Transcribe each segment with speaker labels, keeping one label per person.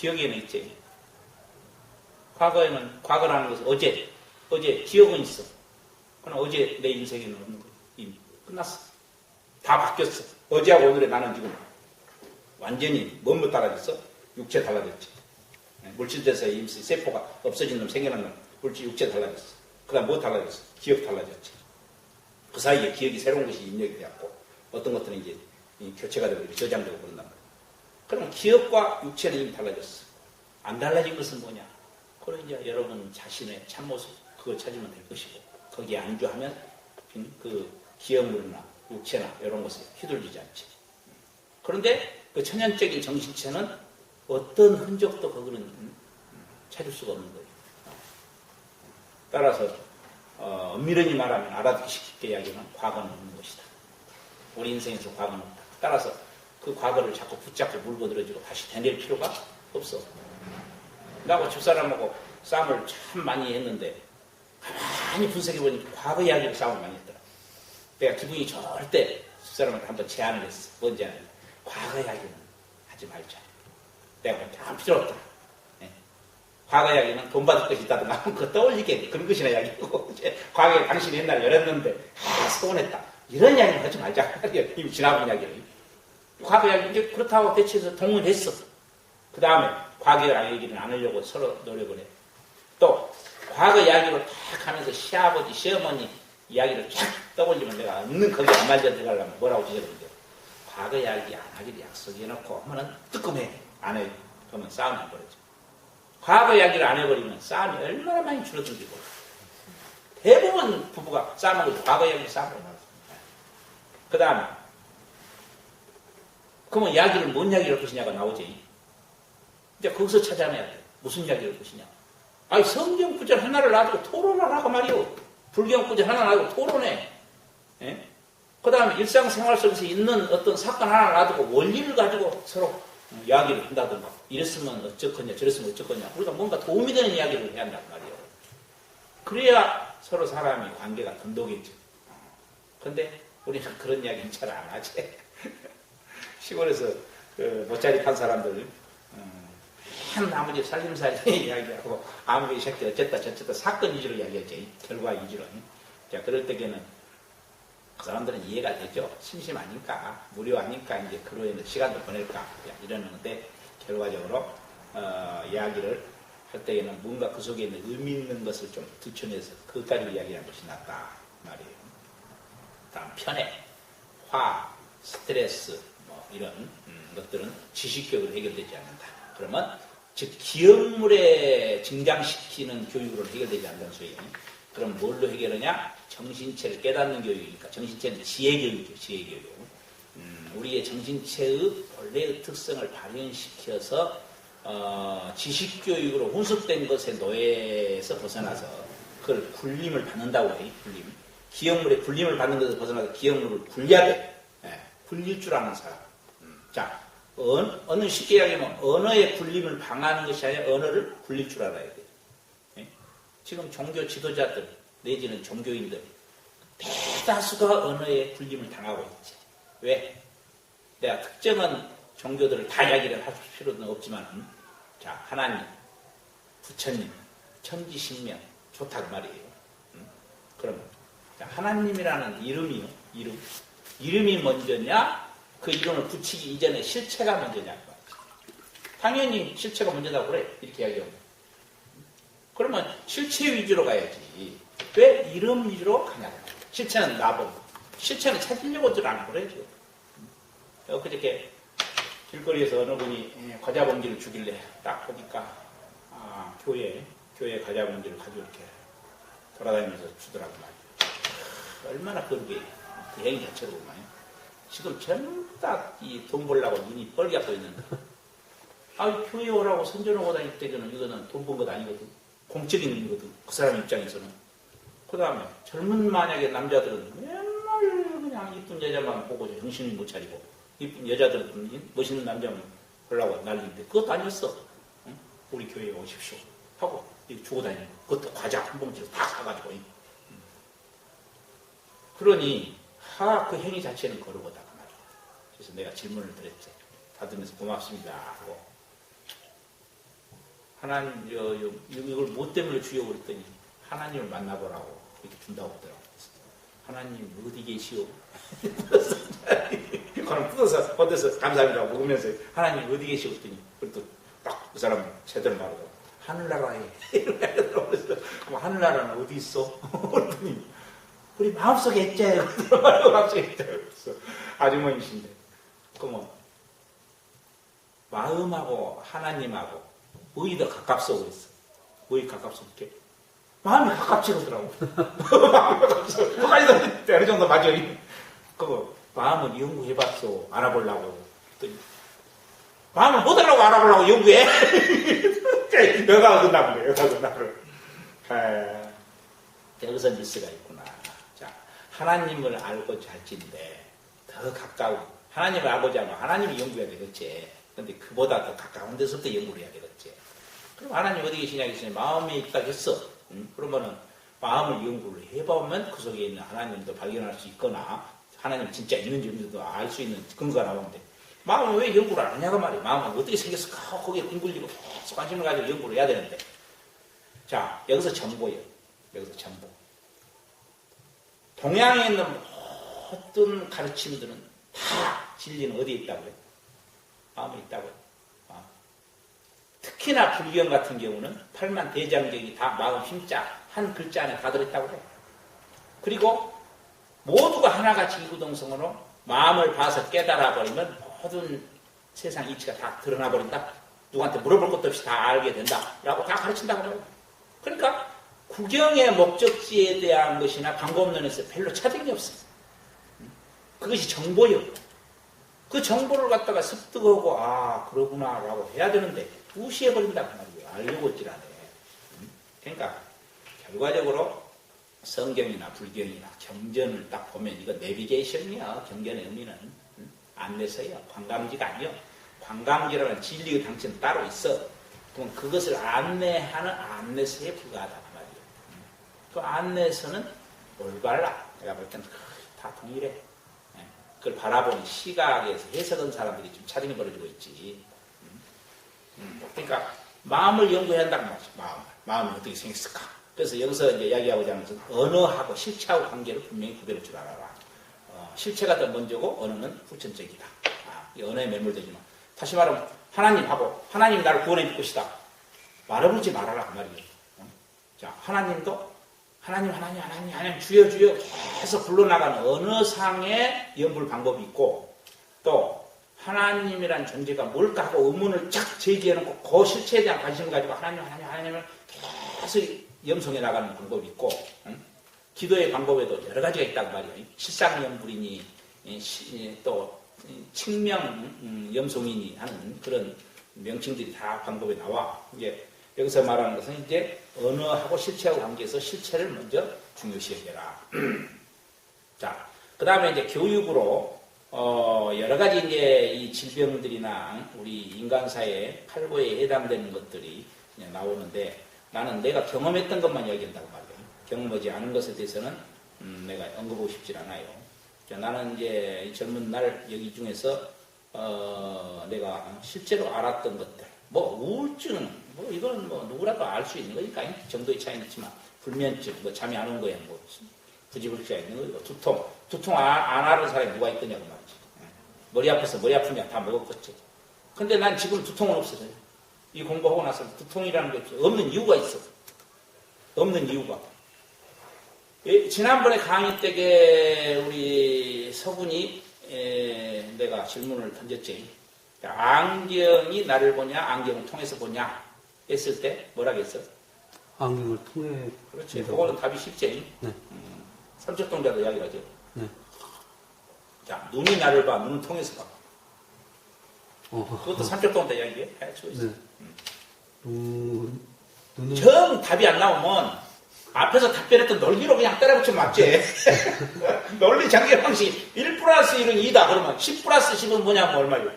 Speaker 1: 기억에는 있지. 과거에는 과거라는 것은 어제, 어제 기억은 있어. 그러나 어제 내 인생에는 없는 거야. 이미 끝났어. 다 바뀌었어. 어제하고 오늘의 나는 지금 완전히 몸못 달라졌어? 육체 달라졌지. 네, 물질대사의 임시 세포가 없어진 놈 생겨난 놈 물질 육체 달라졌어. 그 다음 뭐 달라졌어? 기억 달라졌지. 그 사이에 기억이 새로운 것이 입력이 되었고 어떤 것들은 이제 교체가 되고 저장되고 그런단 말이야. 그러면 기억과 육체는 이미 달라졌어. 안 달라진 것은 뭐냐? 그럼 이제 여러분 자신의 참모습 그걸 찾으면 될 것이고 거기에 안주하면 그 기억물이나 육체나 이런 것에 휘둘리지 않지. 그런데 그 천연적인 정신체는 어떤 흔적도 거기는 찾을 수가 없는 거예요. 따라서 어, 엄밀히 말하면 알아듣기 쉽게 이야기하면 과거는 없는 것이다. 우리 인생에서 과거는 없다. 따라서 그 과거를 자꾸 붙잡고 물고 늘어지고 다시 되낼 필요가 없어. 나하고 집사람하고 싸움을 참 많이 했는데 가만히 분석해보니까 과거 이야기로 싸움을 많이 했더라. 내가 기분이 때 집사람한테 한번 제안을 했어. 뭔지 아냐. 과거 이야기는 하지 말자. 내가 아 필요 없다. 네. 과거 이야기는 돈 받을 것이 있다든가 그거 떠올리게 그런 것이나 이야기고 과거에 당신이 옛날에 이랬는데 아 서운했다. 이런 이야기는 하지 말자. 이미 지나본 이야기를. 과거 이야기 이제 그렇다고 대체해서 동의했어. 그 다음에 과거 이야기는 안 하려고 서로 노력을 해. 또 과거 이야기로 탁 하면서 시아버지, 시어머니 이야기를 쫙 떠올리면 내가 없는 거기 안 말려 들어가려면 뭐라고 지적는데 과거 이야기 안 하기로 약속해놓고 하면은 뜨끔해. 안 해. 그러면 싸움이 안 벌어져. 과거 이야기를 안 해버리면 싸움이 얼마나 많이 줄어들고 대부분 부부가 싸움하고 과거 이야기 싸움을 해놨습니다. 그 다음에 그러면 이야기를 뭔 이야기를 할 것이냐가 나오지. 이제 거기서 찾아내야 돼. 무슨 이야기를 할 것이냐. 아니 성경 구절 하나를 놔두고 토론을 하고 말이오. 불경 구절 하나 놔두고 토론해. 예? 그 다음에 일상생활 속에서 있는 어떤 사건 하나 놔두고 원리를 가지고 서로 이야기를 한다든가 이랬으면 어쩌겠냐 저랬으면 어쩌겠냐 우리가 뭔가 도움이 되는 이야기를 해야 한단 말이에요. 그래야 서로 사람이 관계가 돈독해져. 근데 우리는 그런 이야기는 잘 안 하지. 시골에서 그 모짜리 판 사람들 한 아무리 살림살이 이야기하고 아무리 새끼 어쨌다 저쨌다 사건 위주로 이야기하지 결과 위주로. 자 그럴 때에는 그 사람들은 이해가 되죠. 심심하니까 무료하니까 이제 그로에는 시간도 보낼까 이러는데 결과적으로 어, 이야기를 할 때에는 뭔가 그 속에 있는 의미 있는 것을 좀 들춰내서 그것까지 이야기하는 것이 낫다. 말이에요. 다음 편애 화 스트레스 뭐 이런 음, 것들은 지식격으로 해결되지 않는다 그러면 즉 기억물에 증장시키는 교육으로 해결되지 않는 소위 그럼 뭘로 해결하냐? 정신체를 깨닫는 교육이니까 정신체는 지혜 교육이죠. 지혜 교육. 음, 우리의 정신체의 본래의 특성을 발현시켜서 어, 지식 교육으로 훈습된 것에 노예에서 벗어나서 그걸 굴림을 받는다고 해. 굴림. 기억물에 굴림을 받는 것에서 벗어나서 기억물을 굴려야 돼. 예, 굴릴 줄 아는 사람. 음, 자, 언, 어느 쉽게 이야기하면 언어의 굴림을 방하는 것이 아니라 언어를 굴릴 줄 알아야 돼요. 예? 지금 종교 지도자들 내지는 종교인들 대다수가 언어의 굴림을 당하고 있지. 왜? 내가 특정한 종교들을 다 이야기를 할 필요는 없지만 자 하나님, 부처님, 천지신명 좋다고 말이에요. 음? 그럼 자, 하나님이라는 이름이요. 이름. 이름이 먼저냐? 그 이론을 붙이기 이전에 실체가 먼저냐. 당연히 실체가 먼저다고 그래. 이렇게 이야기하면. 그러면 실체 위주로 가야지. 왜 이름 위주로 가냐. 실체는 나보고. 실체는 찾으려고들 안 그래, 지금. 엊그저께 길거리에서 어느 분이 예, 과자 봉지를 주길래 딱 보니까, 아, 교회, 교회 과자 봉지를 가지고 이렇게 돌아다니면서 주더라고 말이야. 얼마나 그러게, 그 행위 자체로 보면. 지금 전부 다이돈 벌려고 눈이 뻘개고 있는데. 아, 교회 오라고 선전하고 다닐 때는 이거는 돈 번 것 아니거든. 공적인 일이거든. 그 사람 입장에서는. 그 다음에 젊은 만약에 남자들은 맨날 그냥 이쁜 여자만 보고 정신을 못 차리고 이쁜 여자들은 멋있는 남자만 보려고 난리인데 그것도 아니었어. 응? 우리 교회에 오십시오. 하고 주고 다니는 거. 그것도 과자 한 봉지로 다 사가지고. 응. 그러니 하, 그 행위 자체는 거르고다. 그 그래서 내가 질문을 드렸지. 다듬면서 고맙습니다. 하고. 하나님, 이걸 뭐 때문에 주여 그랬더니 하나님을 만나보라고 이렇게 준다고 하더라고요. 하나님 어디 계시오? 그럼 뜯어서 어디서 감사합니다 먹으면서 하나님 어디 계시오? 그랬더니 그래도 딱 그 사람 제대로 말하더라고. 하늘나라에. 그럼 하늘나라는 어디 있어? 그랬더니 우리 마음속에. 그러더라고요. 마음속에. 그래서 아주머니신데. 그러면 마음하고 하나님하고 뭐이 더 가깝소 그랬어. 뭐이 가깝소 이렇게. 마음이 가깝지 그러더라고. 마음이 가깝소. 그까지도 어느 정도 맞아요. 그거 마음은 연구해봤소. 알아보려고. 마음을 못 알아보고 알아보려고 연구해. 여가 어긋나 보네. 여가 어긋나 보네. 에, 여기서 미스가 있구나. 자, 하나님을 알고자 할진데 더 가까운 하나님을 알고자 하면 하나님을 연구해야 되겠지. 근데 그보다 더 가까운 데서부터 연구를 해야 되겠지. 그럼 하나님 어디 계시냐 했으니 마음에 있다 했어. 음, 그러면은 마음을 연구를 해보면 그 속에 있는 하나님도 발견할 수 있거나 하나님 진짜 있는지 없는지도 알 수 있는 근거가 나오는데 마음은 왜 연구를 안 하냐고 말이야. 마음은 어떻게 생겼을까? 거기에 뒹굴리고 계속 관심을 가지고 연구를 해야 되는데. 자, 여기서 정보예요. 여기서 정보. 동양에 있는 모든 가르침들은 다 진리는 어디에 있다고요? 마음에 있다고요. 마음. 특히나 불경 같은 경우는 팔만 대장경이 다 마음 힘자 한 글자 안에 다 들어있다고 해요. 그리고 모두가 하나같이 이구동성으로 마음을 봐서 깨달아 버리면 모든 세상 이치가 다 드러나 버린다. 누구한테 물어볼 것도 없이 다 알게 된다라고 다 가르친다고 해요. 그러니까 구경의 목적지에 대한 것이나 방법론에서 별로 게 없어요. 그것이 정보예요. 그 정보를 갖다가 습득하고 아 그러구나라고 해야 되는데 무시해 버린다 그 말이에요. 알려고 않아요. 그러니까 결과적으로 성경이나 불경이나 경전을 딱 보면 이거 내비게이션이야. 경전의 의미는 음? 안내서예요. 관광지가 아니요. 관광지라는 진리의 당체는 따로 있어. 그럼 그것을 안내하는 안내서에 불과하다 그. 그 안내서는 올바라. 내가 볼 때는 다 동일해. 예. 그걸 바라보는 시각에서 해석한 사람들이 좀 차등이 벌어지고 있지. 음. 음. 그러니까 마음을 연구해야 한다는 말이죠. 마음. 마음이 어떻게 생겼을까? 그래서 여기서 이제 이야기하고자 하는 것은 언어하고 실체하고 관계를 분명히 구별할 줄 알아라. 어, 실체가 더 먼저고 언어는 후천적이다. 아, 이 언어에 매몰되지 마. 다시 말하면 하나님하고 하나님 나를 구원해 줄 것이다. 말아보지 말아라 그 말이에요. 어? 자, 하나님도 하나님, 하나님, 하나님, 하나님, 주여, 주여 계속 불러나가는 언어상의 연불 방법이 있고 또 하나님이란 존재가 뭘까 하고 의문을 쫙 제기해놓고 그 실체에 대한 관심을 가지고 하나님, 하나님, 하나님을 계속 염송해 나가는 방법이 있고 응? 기도의 방법에도 여러 가지가 있다고 말이에요. 실상연불이니 또 측명 음, 염송이니 하는 그런 명칭들이 다 방법에 나와. 이제 여기서 말하는 것은 이제 언어하고 실체하고 관계에서 실체를 먼저 중요시 여겨라. 자, 그 다음에 이제 교육으로 어, 여러 가지 이제 이 질병들이나 우리 인간사의 팔고에 해당되는 것들이 나오는데 나는 내가 경험했던 것만 이야기한다고 말이에요. 경험하지 않은 것에 대해서는 음, 내가 언급하고 싶지 않아요. 자, 나는 이제 이 젊은 날 여기 중에서 어, 내가 실제로 알았던 것들, 뭐 우울증, 뭐 이건 뭐 누구라도 알 수 있는 거니까 정도의 차이는 있지만 불면증, 뭐 잠이 안 온 거야, 뭐 부지불지가 있는 거고 두통, 두통 안, 안 앓은 사람이 누가 있더냐고 말이지. 예. 머리 아파서 머리 아프냐 다 먹었겠지. 근데 난 지금 두통은 없어져요. 이 공부하고 나서 두통이라는 게 없어. 없는 이유가 있어. 없는 이유가. 예, 지난번에 강의 때에 우리 서군이 에, 내가 질문을 던졌지. 안경이 나를 보냐, 안경을 통해서 보냐 했을 때 뭐라 했어?
Speaker 2: 안경을 통해
Speaker 1: 그렇지. 그거는 답이 쉽지.
Speaker 2: 네.
Speaker 1: 음, 삼척동자도 이야기를 하죠.
Speaker 2: 네.
Speaker 1: 자, 눈이 나를 봐, 눈을 통해서 봐.
Speaker 2: 어,
Speaker 1: 그것도 삼척동자 이야기해. 해주고 있어.
Speaker 2: 네. 눈, 눈을
Speaker 1: 정 답이 안 나오면 앞에서 답변했던 논리로 그냥 때려붙이면 맞지. 논리 장기 방식 1 플러스 1은 2다. 그러면 10 플러스 10은 뭐냐면 얼마요?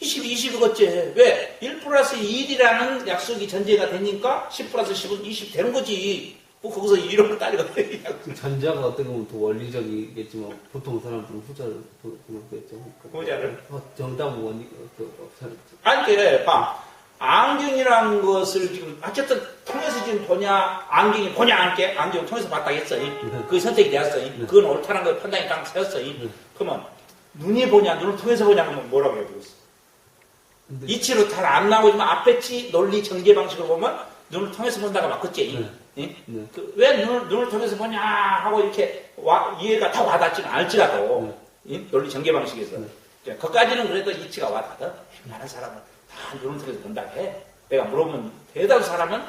Speaker 1: 20, 20이겠지. 왜? 1 플러스 1이라는 약속이 전제가 되니까 10 플러스 10은 20 되는 거지. 뭐 거기서 이론을 따지고
Speaker 2: 그 전자가 어떻게 보면 더 원리적이겠지만 보통 사람들은 후자를 보겠죠.
Speaker 1: 후자를?
Speaker 2: 어, 정답은 원리 그, 어, 잘-
Speaker 1: 아니, 그래, 봐. 안경이라는 것을 지금 어쨌든 통해서 지금 보냐 안경이 보냐 안게 안경 통해서 봤다 했어요. 그게 선택이 되었어요. 그건 옳다는 거 판단이 딱 세웠어요. 그러면 눈이 보냐 눈을 통해서 보냐 하면 뭐라고 해보겠어? 이치로 잘 안 나오지만 앞배치 논리 전개 방식으로 보면 눈을 통해서 본다가 맞겠지. 예?
Speaker 2: 네.
Speaker 1: 그, 왜 눈을, 눈을 통해서 보냐 하고 이렇게 와- 이해가 다 와닿지는 않을지라도 이 논리 전개 방식에서
Speaker 2: 네.
Speaker 1: 그까지는 그래도 이치가 와닿아. 많은 사람은 다 눈을 통해서 본다 해. 내가 물어보면 대다수 사람은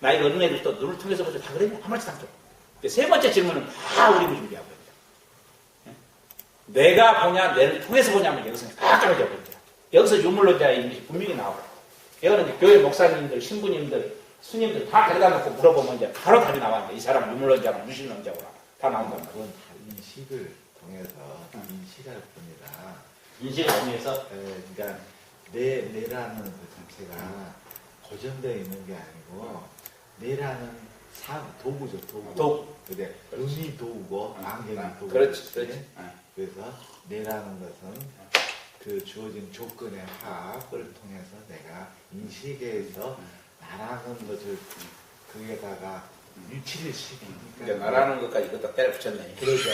Speaker 1: 나이가 어린 애들도 눈을 통해서 보죠. 다 그랬냐? 아무렇지도 않죠. 근데 세 번째 질문은 다 우리 준비하고 있다. 예? 내가 보냐, 내를 통해서 보냐면 여기서 다 떨어져 버립니다. 여기서 유물론자의 이미지 분명히 나와요. 이거는 이제 교회 목사님들, 신부님들, 스님들 다 데려다 놓고 물어보면 이제 바로 답이 나와요. 이 사람은 유물론자나 무신론자구나. 다 나온단 말이에요.
Speaker 3: 그건 다 인식을 통해서 인식할 뿐이다.
Speaker 1: 인식을 의미해서
Speaker 3: 에, 그러니까 내 내라는 그 자체가 고정되어 있는 게 아니고 내라는 사 도구죠 도구.
Speaker 1: 도-
Speaker 3: 근데 눈이 도구고 안경이
Speaker 1: 아,
Speaker 3: 도구.
Speaker 1: 그렇지, 그렇지. 아.
Speaker 3: 그래서 내라는 것은 그 주어진 조건의 화합을 통해서 내가 인식해서 나라는 것을 거기에다가 유치를 시키니까
Speaker 1: 이제 나라는 것까지 그것도 때려 붙였네.
Speaker 3: 그러죠.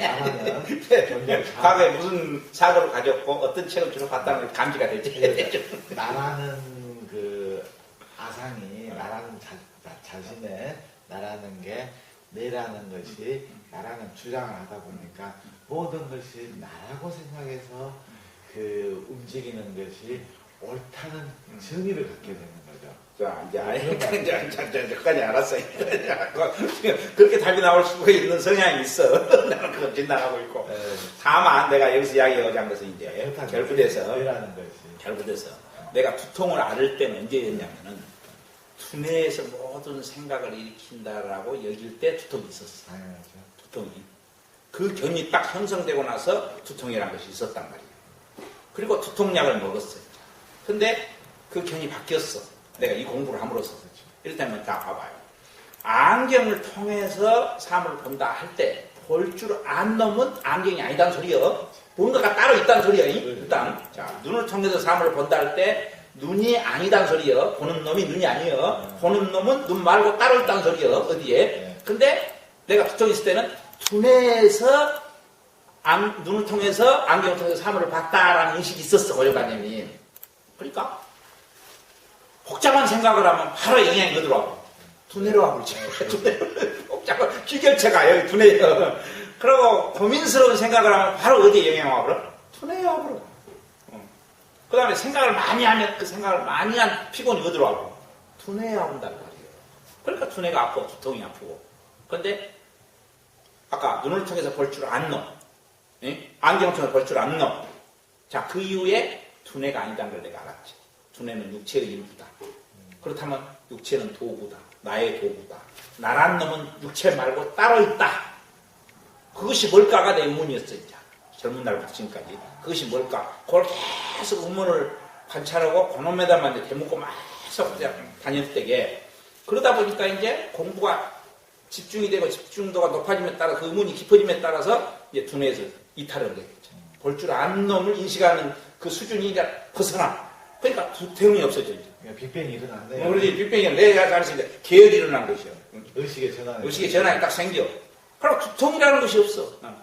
Speaker 3: 나라는
Speaker 1: 과거에 무슨 사고를 가졌고 어떤 책을 주로 봤다는 게 감지가 되지.
Speaker 3: 나라는 그 아상이 나라는 자, 자, 자신의 나라는 게 내라는 것이 나라는 주장을 하다 보니까 모든 것이 나라고 생각해서 그 움직이는 것이 옳다는 정의를 갖게 되는 거죠.
Speaker 1: 자, 이제 아예 이제 여기까지 알았어요. 그렇게 답이 나올 수가 있는 성향이 있어. 나는 그걸 진단하고 있고.
Speaker 3: 에,
Speaker 1: 다만 내가 여기서 이야기하고자 한 것은 이제 결부돼서 결부돼서 내가 두통을 앓을 때는 언제였냐면은 두뇌에서 모든 생각을 일으킨다라고 여길 때 두통이 있었어.
Speaker 3: 당연하죠.
Speaker 1: 두통이. 그 견이 딱 형성되고 나서 두통이라는 것이 있었단 말이에요. 그리고 두통약을 먹었어요. 근데 그 견이 바뀌었어. 내가 이 공부를 함으로써. 이를테면 다 봐봐요. 안경을 통해서 사물을 본다 할 때 볼 줄안 놈은 안경이 아니다는 소리요. 뭔가가 따로 있다는 소리요. 일단 자 눈을 통해서 사물을 본다 할 때 눈이 아니다는 소리요. 보는 놈이 눈이 아니요. 보는 놈은 눈 말고 따로 있다는 소리요. 어디에? 근데 내가 두통이 있을 때는 두뇌에서 안- 눈을 통해서 안경을 통해서 사물을 봤다라는 인식이 있었어 고정관념이. 그러니까 복잡한 생각을 하면 바로 영향이 거들어와. 두뇌로 와버리지. 두뇌로. 복잡한 기결체가 여기 두뇌요. 그리고 고민스러운 생각을 하면 바로 어디에 영향이 와버려? 두뇌에 와버려. 그 다음에 생각을 많이 하면 그 생각을 많이 한 피곤이 어디로 와버려? 두뇌에 와본단 말이에요. 그러니까 두뇌가 아프고 두통이 아프고. 근데 아까 눈을 통해서 볼줄안 놈. 예? 안경을 통해서 볼줄안 놈. 자, 그 이후에 두뇌가 아니다는 걸 내가 알았지. 두뇌는 육체의 일부다. 그렇다면 육체는 도구다. 나의 도구다. 나란 놈은 육체 말고 따로 있다. 그것이 뭘까가 내 의문이었어, 이제. 젊은 날부터 지금까지. 그것이 뭘까? 그걸 계속 의문을 관찰하고 그놈에다만 이제 대묻고 계속 그냥 다녔을 때게 그러다 보니까 이제 공부가 집중이 되고 집중도가 높아짐에 따라 그 의문이 깊어짐에 따라서 이제 두뇌에서 이탈을 하게 되죠. 볼 줄 아는 놈을 인식하는 그 수준이 이제 벗어나. 그러니까 두태움이 없어져. 이제.
Speaker 3: 그러니까 빅뱅이 일어났네.
Speaker 1: 우리 빅뱅이 내가 이제 계열이 일어난 것이요.
Speaker 3: 의식의 전환.
Speaker 1: 의식의 전환이 딱 생겨. 그럼 두통이라는 것이 없어. 나는.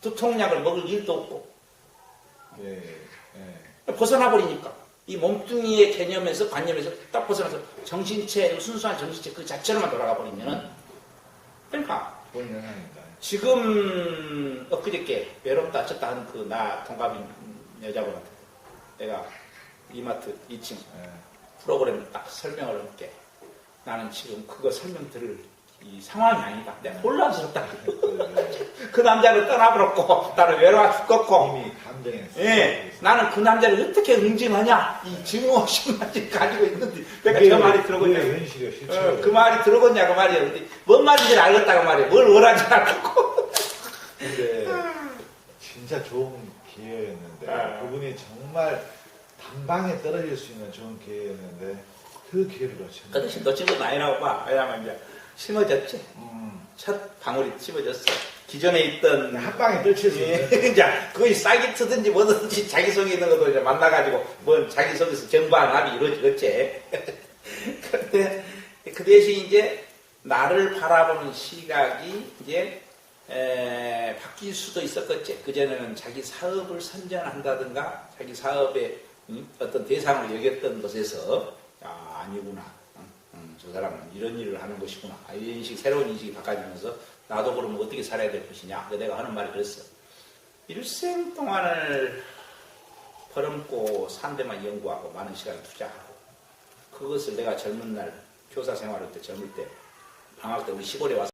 Speaker 1: 두통약을 먹을 일도 없고.
Speaker 3: 예, 예.
Speaker 1: 벗어나 버리니까. 이 몸뚱이의 개념에서, 관념에서 딱 벗어나서 정신체, 순수한 정신체 그 자체로만 돌아가 버리면은. 그러니까. 지금 엊그저께 외롭다 쳤다 하는 그 나 동갑인 여자분한테 내가 이마트 2층
Speaker 3: 예.
Speaker 1: 프로그램을 딱 설명을 할게. 나는 지금 그거 설명 들을 이 상황이 아니다. 내가 혼란스럽다.
Speaker 3: 그,
Speaker 1: 그 남자를 떠나버렸고, 나는 외로워 죽겠고,
Speaker 3: 이미 감정에
Speaker 1: 예, 나는 그 남자를 어떻게 응징하냐? 이 증오심만 가지고 있는데, 내가 저 말이?
Speaker 3: 현실이야 실체.
Speaker 1: 어, 그 말이 들어보냐, 그 말이야. 근데 뭔 말인지 알겠다고 말이야. 뭘 원하는지 알겠고.
Speaker 3: 진짜 좋은 기회였는데
Speaker 1: 아.
Speaker 3: 그분이 정말 단방에 떨어질 수 있는 좋은 기회였는데 그 기회를 놓쳤네.
Speaker 1: 그 대신 너 친구 나이라고 봐. 왜냐면 이제 심어졌지.
Speaker 3: 음,
Speaker 1: 첫 방울이 심어졌어. 기존에 있던
Speaker 3: 한 방에 떨칠 수 있는.
Speaker 1: 예, 이제 거의 사이트든지 뭐든지 자기 속에 있는 것도 이제 만나가지고 뭐 자기 속에서 정부와 합이 이루어지겠지. 그런데 그 대신 이제 나를 바라보는 시각이 이제 에, 바뀔 수도 있었겠지. 그전에는 자기 사업을 선전한다든가 자기 사업의 음, 어떤 대상을 여겼던 것에서 아, 아니구나. 음, 음, 저 사람은 이런 일을 하는 것이구나. 아, 인식, 새로운 인식이 바꿔지면서 나도 그러면 어떻게 살아야 될 것이냐. 그 내가 하는 말이 그랬어. 일생 동안을 벌음고 산 데만 연구하고 많은 시간을 투자하고 그것을 내가 젊은 날 교사 생활할 때 젊을 때 방학 때 우리 시골에 와서